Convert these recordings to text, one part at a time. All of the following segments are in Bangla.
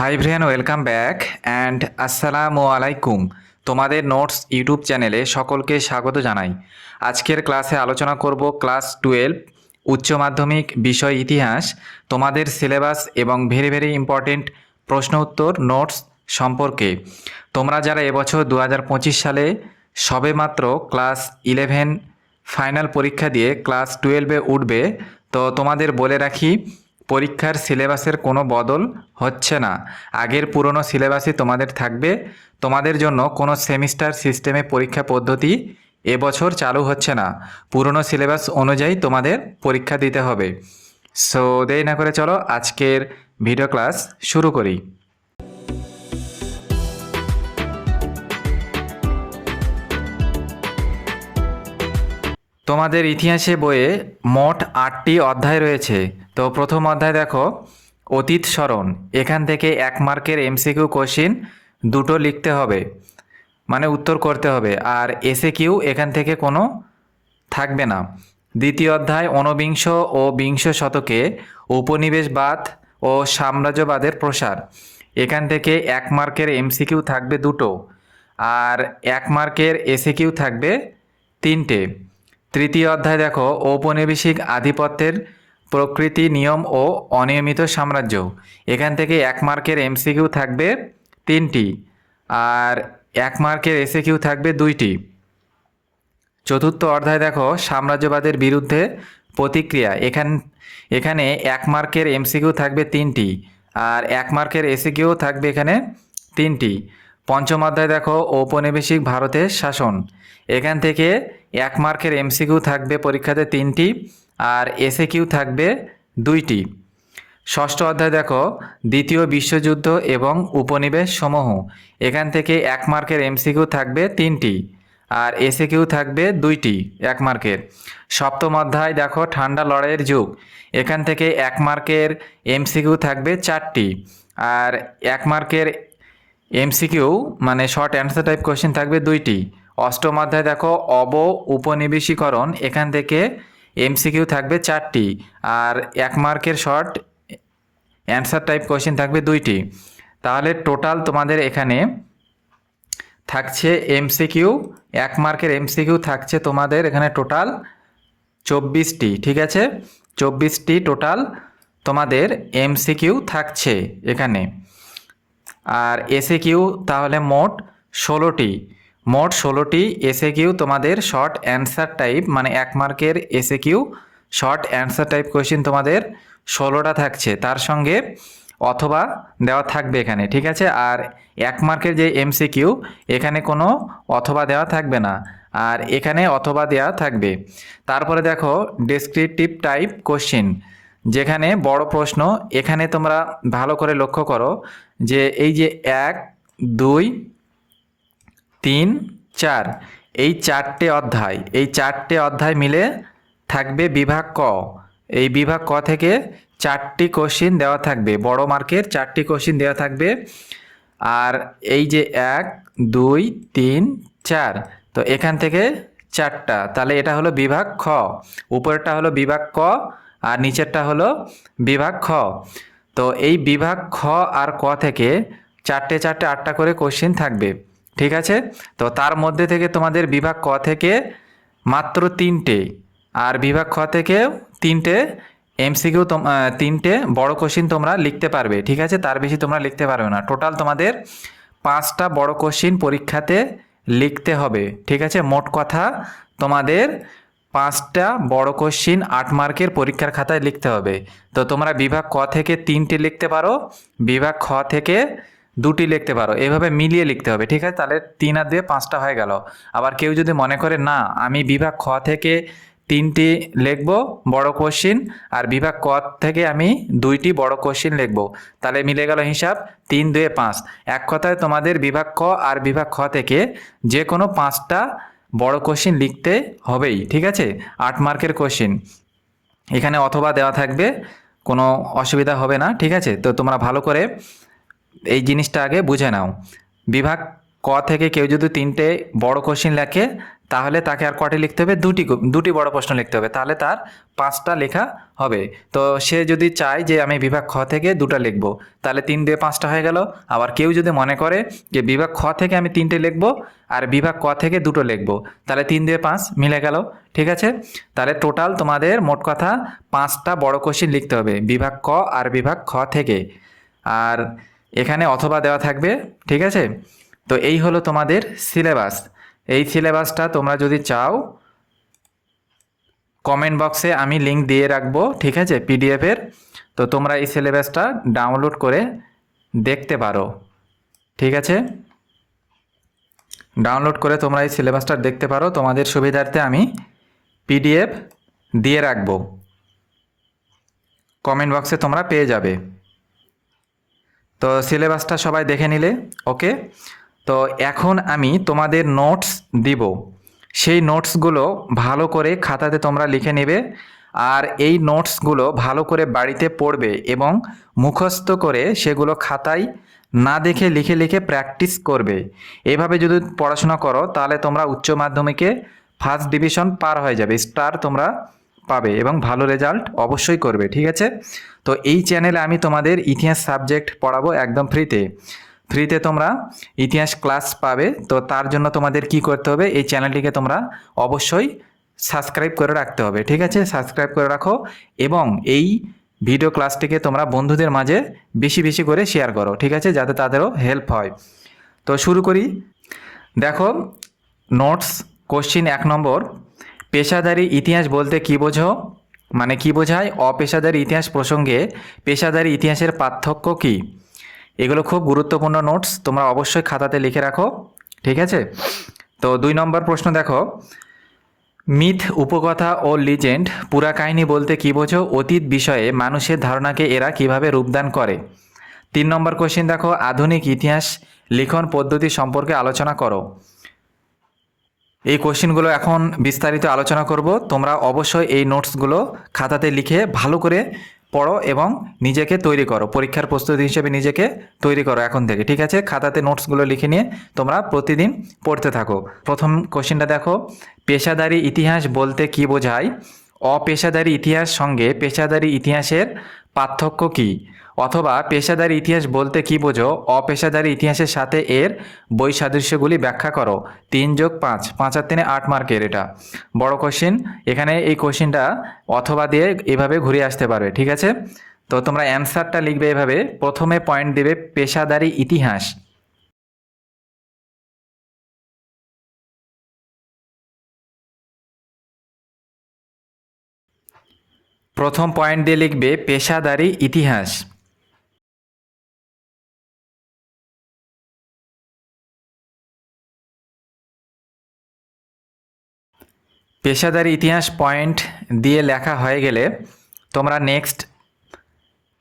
হাই ভ্রেন ওয়েলকাম ব্যাক অ্যান্ড আসসালামু আলাইকুম তোমাদের নোটস ইউটিউব চ্যানেলে সকলকে স্বাগত জানাই। আজকের ক্লাসে আলোচনা করব ক্লাস টুয়েলভ উচ্চ মাধ্যমিক বিষয় ইতিহাস। তোমাদের সিলেবাস এবং ভেরি ভেরি ইম্পর্টেন্ট প্রশ্ন উত্তর নোটস সম্পর্কে। তোমরা যারা এবছর দু হাজার পঁচিশ সালে সবেমাত্র ক্লাস ইলেভেন ফাইনাল পরীক্ষা দিয়ে ক্লাস টুয়েলভে উঠবে, তো তোমাদের বলে রাখি পরীক্ষার সিলেবাসের কোনো বদল হচ্ছে না। আগের পুরনো সিলেবাসই তোমাদের থাকবে। তোমাদের জন্য কোনো সেমিস্টার সিস্টেমে পরীক্ষা পদ্ধতি এবছর চালু হচ্ছে না। পুরনো সিলেবাস অনুযায়ী তোমাদের পরীক্ষা দিতে হবে। সো দেরি না করে চলো আজকের ভিডিও ক্লাস শুরু করি। তোমাদের ইতিহাসে বইয়ে মোট আটটি অধ্যায় রয়েছে। তো প্রথম অধ্যায় দেখো, অতীত স্মরণ। এখান থেকে এক মার্কের এমসিকিউ কোশ্চিন দুটো লিখতে হবে মানে উত্তর করতে হবে, আর এসে কিউ এখান থেকে কোনো থাকবে না। দ্বিতীয় অধ্যায় ঊনবিংশ ও বিংশ শতকে উপনিবেশবাদ ও সাম্রাজ্যবাদের প্রসার। এখান থেকে এক মার্কের এমসিকিউ থাকবে দুটো, আর এক মার্কের এসে কিউ থাকবে তিনটে। তৃতীয় অধ্যায় দেখো, ঔপনিবেশিক আধিপত্যের প্রকৃতি নিয়ম ও অনিয়মিত সাম্রাজ্য। এখান থেকে এক মার্কের এমসিকিউ থাকবে তিনটি আর এক মার্কের এসে কিউ থাকবে দুইটি। চতুর্থ অধ্যায় দেখো, সাম্রাজ্যবাদের বিরুদ্ধে প্রতিক্রিয়া। এখান, এখানে এক মার্কের এমসিকিউ থাকবে তিনটি আর এক মার্কের এসিকিউ থাকবে এখানে তিনটি। পঞ্চম অধ্যায় দেখো, ঔপনিবেশিক ভারতের শাসন। এখান থেকে এক মার্কের এমসিকিউ থাকবে পরীক্ষাতে তিনটি আর এসে কিউ থাকবে দুইটি। ষষ্ঠ অধ্যায় দেখো, দ্বিতীয় বিশ্বযুদ্ধ এবং উপনিবেশ সমূহ। এখান থেকে এক মার্কের এমসিকিউ থাকবে তিনটি আর এসে কিউ থাকবে দুইটি এক মার্কের। সপ্তম অধ্যায় দেখো, ঠান্ডা লড়াইয়ের যুগ। এখান থেকে এক মার্কের এমসিকিউ থাকবে চারটি আর এক মার্কের এমসিকিউ মানে শর্ট অ্যান্সার টাইপ কোশ্চেন থাকবে দুইটি। অষ্টম অধ্যায় দেখো, অব উপনিবেশীকরণ, এখান থেকে এমসিকিউ থাকবে চারটি। আর এক মার্কের শর্ট অ্যান্সার টাইপ কোশ্চেন থাকবে দুইটি। তাহলে টোটাল তোমাদের এখানে থাকছে এমসিকিউ এক মার্কের এমসিকিউ থাকছে তোমাদের এখানে টোটাল চব্বিশটি, ঠিক আছে? চব্বিশটি টোটাল তোমাদের এমসিকিউ থাকছে এখানে। আর এসে কিউ তাহলে মোট ষোলোটি। মোট ষোলোটি এসে কিউ তোমাদের শর্ট অ্যান্সার টাইপ মানে এক মার্কের এসে Q short answer type question তোমাদের ষোলোটা থাকছে। তার সঙ্গে অথবা দেওয়া থাকবে এখানে, ঠিক আছে? আর এক মার্কের যে এমসি কিউ এখানে কোনো অথবা দেওয়া থাকবে না। আর এখানে অথবা দেওয়া থাকবে। তারপরে দেখো ডেসক্রিপটিভ টাইপ কোশ্চিন যেখানে বড় প্রশ্ন, এখানে তোমরা ভালো করে লক্ষ্য করো যে এই যে এক, দুই, তিন, চার, এই চারটে অধ্যায়, এই চারটে অধ্যায় মিলে থাকবে বিভাগ ক। এই বিভাগ ক থেকে চারটি কোশ্চিন দেওয়া থাকবে, বড় মার্কের চারটি কোশ্চিন দেওয়া থাকবে। আর এই যে এক, দুই, তিন, চার, তো এখান থেকে চারটা, তাহলে এটা হলো বিভাগ খ। উপরেরটা হলো বিভাগ ক আর নিচেরটা হলো বিভাগ খ। তো এই বিভাগ খ আর ক থেকে চারটে চারটে আটটা করে কোশ্চিন থাকবে, ঠিক আছে? তো তার মধ্যে থেকে তোমাদের বিভাগ ক থেকে মাত্র তিনটে আর বিভাগ খ থেকে তিনটে এমসিকিউ তিনটে বড় কোশ্চিন তোমরা লিখতে পারবে, ঠিক আছে? তার বেশি তোমরা লিখতে পারবে না। টোটাল তোমাদের পাঁচটা বড় কোশ্চিন পরীক্ষাতে লিখতে হবে, ঠিক আছে? মোট কথা তোমাদের পাঁচটা বড় কোশ্চিন আট মার্কের পরীক্ষার খাতায় লিখতে হবে। তো তোমরা বিভাগ ক থেকে তিনটি লিখতে পারো, বিভাগ খ থেকে দুটি লিখতে পারো। এভাবে মিলিয়ে লিখতে হবে, ঠিক আছে? তাহলে তিন আর দুয়ে পাঁচটা হয়ে গেল। আবার কেউ যদি মনে করে, না, আমি বিভাগ খ থেকে তিনটি লিখব, বড় কোশ্চিন আর বিভাগ ক থেকে আমি দুইটি বড় কোশ্চিন লিখব। তাহলে মিলে গেল হিসাব তিন দুয়ে পাঁচ। এক কথায় তোমাদের বিভাগ ক আর বিভাগ খ থেকে যে কোনো পাঁচটা বড় কোশ্চিন লিখতে হবেই, ঠিক আছে? আট মার্কের কোশ্চিন এখানে অথবা দেওয়া থাকবে, কোনো অসুবিধা হবে না, ঠিক আছে? তো তোমরা ভালো করে এই জিনিসটা আগে বুঝে নাও। বিভাগ ক থেকে কেউ যদি তিনটে বড় কোশ্চিন লেখে তাহলে তাকে আর কটি লিখতে হবে? দুটি দুটি বড় প্রশ্ন লিখতে হবে। তাহলে তার পাঁচটা লেখা হবে। তো সে যদি চায় যে আমি বিভাগ খ থেকে দুটো লিখব, তাহলে তিন দিয়ে পাঁচটা হয়ে গেল। আবার কেউ যদি মনে করে যে বিভাগ খ থেকে আমি তিনটে লিখব আর বিভাগ ক থেকে দুটো লিখব, তাহলে তিন দিয়ে পাঁচ মিলে গেল। ঠিক আছে? তাহলে টোটাল তোমাদের মোট কথা পাঁচটা বড় কোশ্চিন লিখতে হবে, বিভাগ ক আর বিভাগ খ থেকে। আর এখানে অথবা দেওয়া থাকবে। ঠিক আছে? তো এই হলো তোমাদের সিলেবাস। এই সিলেবাসটা তোমরা যদি চাও কমেন্ট বক্সে আমি লিঙ্ক দিয়ে রাখব, ঠিক আছে পিডিএফের তো তোমরা এই সিলেবাসটা ডাউনলোড করে দেখতে পারো, ঠিক আছে? ডাউনলোড করে তোমরা এই সিলেবাসটা দেখতে পারো। তোমাদের সুবিধার্থে আমি পিডিএফ দিয়ে রাখব। কমেন্ট বক্সে তোমরা পেয়ে যাবে। তো সিলেবাসটা সবাই দেখে নিলে ওকে তো এখন আমি তোমাদের নোটস দিব। সেই নোটসগুলো ভালো করে খাতাতে তোমরা লিখে নেবে আর এই নোটসগুলো ভালো করে বাড়িতে পড়বে এবং মুখস্থ করে সেগুলো খাতায় না দেখে লিখে লিখে প্র্যাকটিস করবে। এভাবে যদি পড়াশোনা করো তাহলে তোমরা উচ্চ মাধ্যমিকে ফার্স্ট ডিভিশন পার হয়ে যাবে স্টার তোমরা পাবে এবং ভালো রেজাল্ট অবশ্যই করবে, ঠিক আছে? তো এই চ্যানেলে আমি তোমাদের ইতিহাস সাবজেক্ট পড়াবো একদম ফ্রিতে ফ্রিতে তোমরা ইতিহাস ক্লাস পাবে। তো তার জন্য তোমাদের কি করতে হবে? এই চ্যানেলটিকে তোমরা অবশ্যই সাবস্ক্রাইব করে রাখতে হবে। ঠিক আছে? সাবস্ক্রাইব করে রাখো এবং এই ভিডিও ক্লাসটিকে তোমরা বন্ধুদের মাঝে বেশি বেশি করে শেয়ার করো। ঠিক আছে? যাতে তাদেরও হেল্প হয়। তো শুরু করি। দেখো নোটস কোশ্চিন এক নম্বর। পেশাদারি ইতিহাস বলতে কি বোঝো? মানে কি বোঝায়? অপেশাদারি ইতিহাস প্রসঙ্গে পেশাদারি ইতিহাসের পার্থক্য কি? এগুলো খুব গুরুত্বপূর্ণ নোটস তোমরা অবশ্যই খাতাতে লিখে রাখো, ঠিক আছে? তো দুই নম্বর প্রশ্ন দেখো। মিথ, উপকথা ও লিজেন্ড পুরা কাহিনী বলতে কি বোঝো? অতীত বিষয়ে মানুষের ধারণাকে এরা কীভাবে রূপদান করে? তিন নম্বর কোশ্চিন দেখো, আধুনিক ইতিহাস, লিখন পদ্ধতি সম্পর্কে আলোচনা করো। এই কোশ্চিনগুলো এখন বিস্তারিত আলোচনা করব। তোমরা অবশ্যই এই নোটসগুলো খাতাতে লিখে ভালো করে পড়ো এবং নিজেকে তৈরি করো। পরীক্ষার প্রস্তুতি হিসেবে নিজেকে তৈরি করো এখন থেকে, ঠিক আছে? খাতাতে নোটসগুলো লিখে নিয়ে তোমরা প্রতিদিন পড়তে থাকো। প্রথম কোশ্চেনটা দেখো, পেশাদারি ইতিহাস বলতে কি বোঝায়? অপেশাদারি ইতিহাস সঙ্গে পেশাদারি ইতিহাসের পার্থক্য কী? অথবা পেশাদারি ইতিহাস বলতে কি বোঝো? অপেশাদারি ইতিহাসের সাথে এর বৈসাদৃশ্যগুলি ব্যাখ্যা করো। তিন যোগ পাঁচ পাঁচ আর তিনে আট মার্কের এটা। বড় কোশ্চিন এখানে এই কোশ্চিনটা অথবা দিয়ে এভাবে ঘুরে আসতে পারবে, ঠিক আছে? তো তোমরা অ্যান্সারটা লিখবে এভাবে। প্রথমে পয়েন্ট দেবে পেশাদারি ইতিহাস। প্রথম পয়েন্ট দিয়ে লিখবে পেশাদারি ইতিহাস। পেশাদারি ইতিহাস পয়েন্ট দিয়ে লেখা হয়ে গেলে তোমরা নেক্সট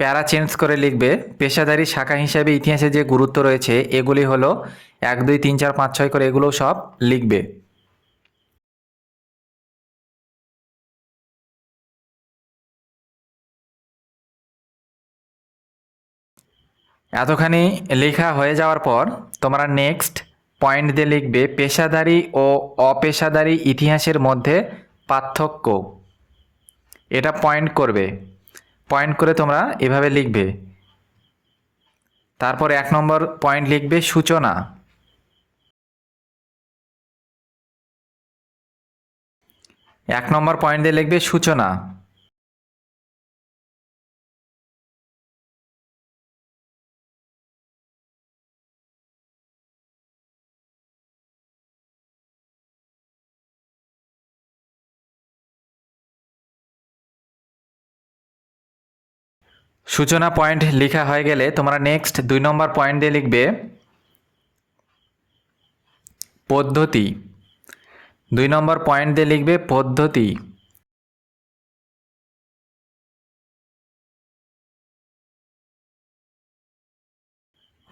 প্যারা চেঞ্জ করে লিখবে। পেশাদারি শাখা হিসাবে ইতিহাসে যে গুরুত্ব রয়েছে, এগুলি হলো এক, দুই, তিন, চার, পাঁচ, ছয় করে এগুলো সব লিখবে। এতখানি লেখা হয়ে যাওয়ার পর তোমরা নেক্সট পয়েন্ট দিয়ে লিখবে পেশাদারি ও অপেশাদারি ইতিহাসের মধ্যে পার্থক্য। এটা পয়েন্ট করবে। পয়েন্ট করে তোমরা এভাবে লিখবে। তারপর এক নম্বর পয়েন্ট লিখবে সূচনা। এক নম্বর পয়েন্ট দিয়ে লিখবে সূচনা। সূচনা পয়েন্ট লেখা হয়ে গেলে তোমরা নেক্সট দুই নম্বর পয়েন্ট দিয়ে লিখবে পদ্ধতি। দুই নম্বর পয়েন্ট দিয়ে লিখবে পদ্ধতি।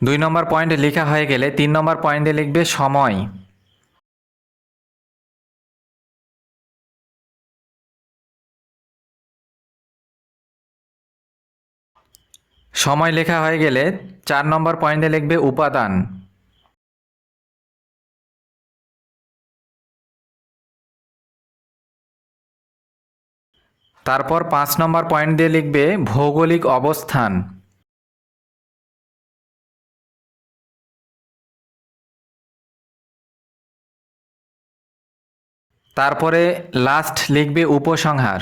দুই নম্বর পয়েন্ট লেখা হয়ে গেলে তিন নম্বর পয়েন্ট দিয়ে লিখবে সময়। সময় লেখা হয়ে গেলে চার নম্বর পয়েন্টে লিখবে উপাদান। তারপর পাঁচ নম্বর পয়েন্ট দিয়ে লিখবে ভৌগোলিক অবস্থান। তারপরে লাস্ট লিখবে উপসংহার।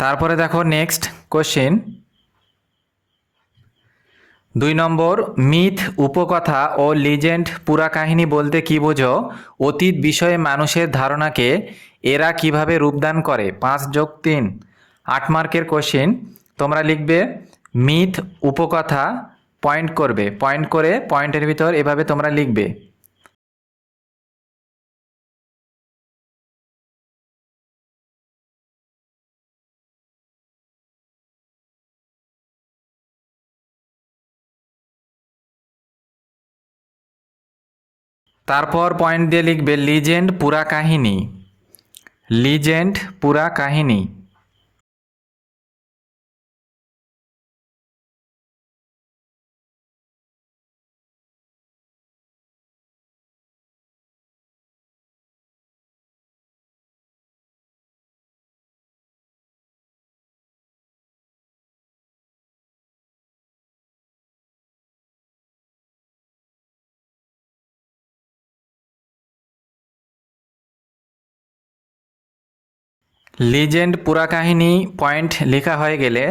তারপরে দেখো নেক্সট কোশ্চেন দুই নম্বর মিথ উপকথা ও লিজেন্ড পুরা কাহিনী বলতে কি বোঝো? অতীত বিষয়ে মানুষের ধারণাকে এরা কীভাবে রূপদান করে? পাঁচ যোগ তিন। আট মার্কের কোশ্চেন তোমরা লিখবে মিথ উপকথা পয়েন্ট করবে। পয়েন্ট করে পয়েন্টের ভিতর এভাবে তোমরা লিখবে। তারপর পয়েন্ট দিয়ে লিখবে লিজেন্ড পুরা কাহিনী। লিজেন্ড পুরা কাহিনী। লিজেন্ড পুরা কাহিনী পয়েন্ট লেখা হয়ে গেলে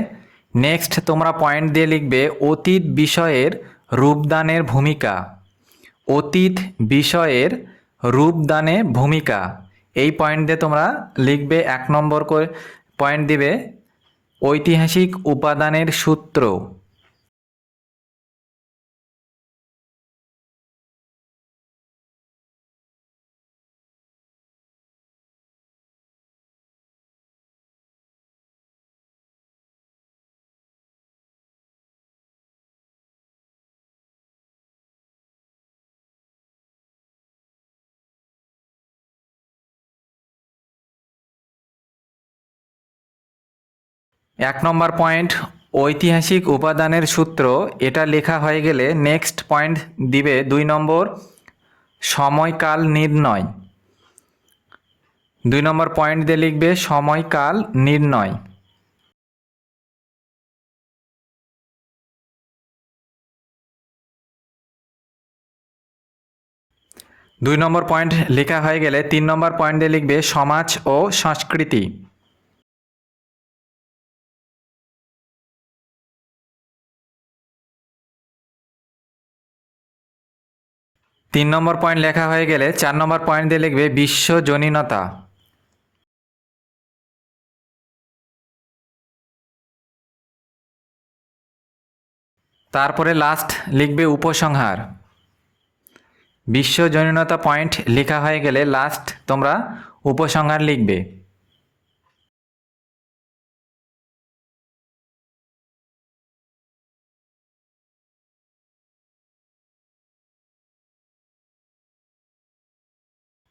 নেক্সট তোমরা পয়েন্ট দিয়ে লিখবে অতীত বিষয়ের রূপদানের ভূমিকা। অতীত বিষয়ের রূপদানে ভূমিকা। এই পয়েন্ট দিয়ে তোমরা লিখবে এক নম্বর করে পয়েন্ট দিবে ঐতিহাসিক উপাদানের সূত্র। এক নম্বর পয়েন্ট, ঐতিহাসিক উপাদানের সূত্র, এটা লেখা হয়ে গেলে নেক্সট পয়েন্ট দিবে দুই নম্বর, সময়কাল নির্ণয়। দুই নম্বর পয়েন্ট দিয়ে লিখবে সময়কাল নির্ণয়। দুই নম্বর পয়েন্ট লেখা হয়ে গেলে তিন নম্বর পয়েন্ট লিখবে সমাজ ও সংস্কৃতি। তিন নম্বর পয়েন্ট লেখা হয়ে গেলে চার নম্বর পয়েন্ট দিয়ে লিখবে বিশ্বজনীনতা তারপরে লাস্ট লিখবে উপসংহার। বিশ্বজনীনতা পয়েন্ট লেখা হয়ে গেলে লাস্ট তোমরা উপসংহার লিখবে।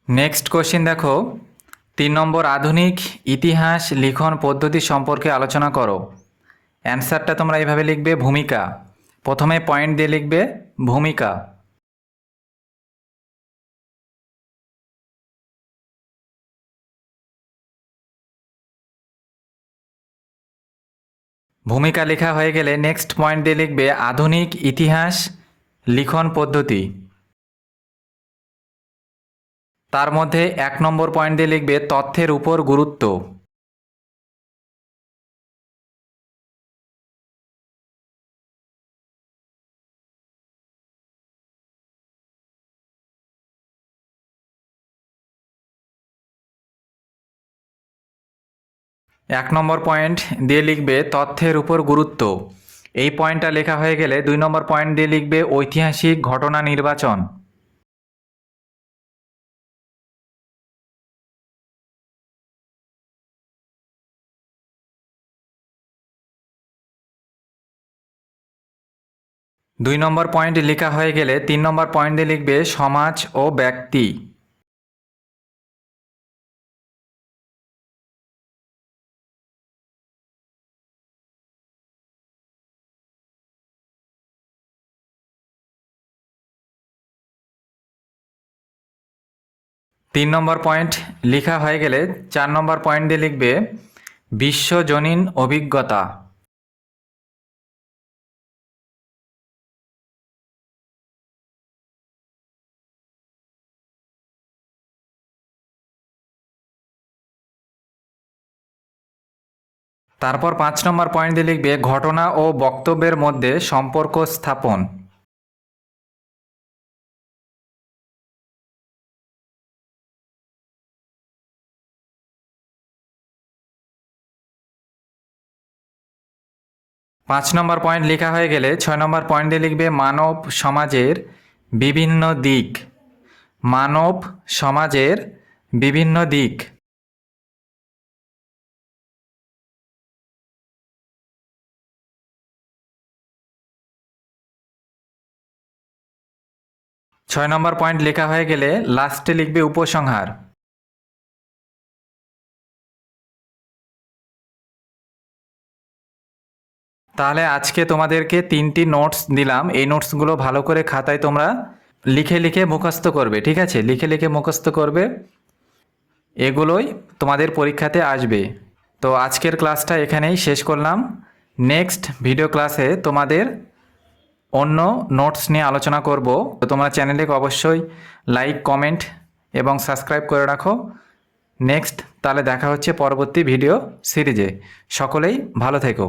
নেক্সট কোশ্চিন দেখো। তিন নম্বর, আধুনিক ইতিহাস, লিখন পদ্ধতি সম্পর্কে আলোচনা করো। অ্যান্সারটা তোমরা এইভাবে লিখবে, ভূমিকা। প্রথমে পয়েন্ট দিয়ে লিখবে, ভূমিকা। ভূমিকা লেখা হয়ে গেলে নেক্সট পয়েন্ট দিয়ে লিখবে, আধুনিক ইতিহাস, লিখন পদ্ধতি। তার মধ্যে এক নম্বর পয়েন্ট লিখবে তথ্যের উপর গুরুত্ব। এক নম্বর পয়েন্ট দিয়ে লিখবে তথ্যের উপর গুরুত্ব। এই পয়েন্টটা লেখা হয়ে গেলে দুই নম্বর পয়েন্ট দিয়ে লিখবে ঐতিহাসিক ঘটনা নির্বাচন। দুই নম্বর পয়েন্ট লেখা হয়ে গেলে তিন নম্বর পয়েন্টে লিখবে সমাজ ও ব্যক্তি। তিন নম্বর পয়েন্ট লিখা হয়ে গেলে চার নম্বর পয়েন্ট দিয়ে লিখবে, বিশ্বজনীন অভিজ্ঞতা। তারপর পাঁচ নম্বর পয়েন্ট লিখবে, ঘটনা ও বক্তব্যের মধ্যে সম্পর্ক স্থাপন। পাঁচ নম্বর পয়েন্ট লেখা হয়ে গেলে ছয় নম্বর পয়েন্ট লিখবে, মানব সমাজের বিভিন্ন দিক। মানব সমাজের বিভিন্ন দিক। ছয় নম্বর পয়েন্ট লেখা হয়ে গেলে লাস্টে লিখবে উপসংহার। তাহলে আজকে তোমাদেরকে তিনটি নোটস দিলাম। এই নোটসগুলো ভালো করে খাতায় তোমরা লিখে লিখে মুখস্থ করবে, ঠিক আছে? লিখে লিখে মুখস্থ করবে। এগুলোই তোমাদের পরীক্ষাতে আসবে। তো আজকের ক্লাসটা এখানেই শেষ করলাম। নেক্সট ভিডিও ক্লাসে তোমাদের অন্য নোটস নিয়ে আলোচনা করব। তো তোমরা চ্যানেলটিকে অবশ্যই লাইক কমেন্ট এবং সাবস্ক্রাইব করে রাখো। নেক্সট তাহলে দেখা হচ্ছে পরবর্তী ভিডিও সিরিজে সকলেই ভালো থেকো।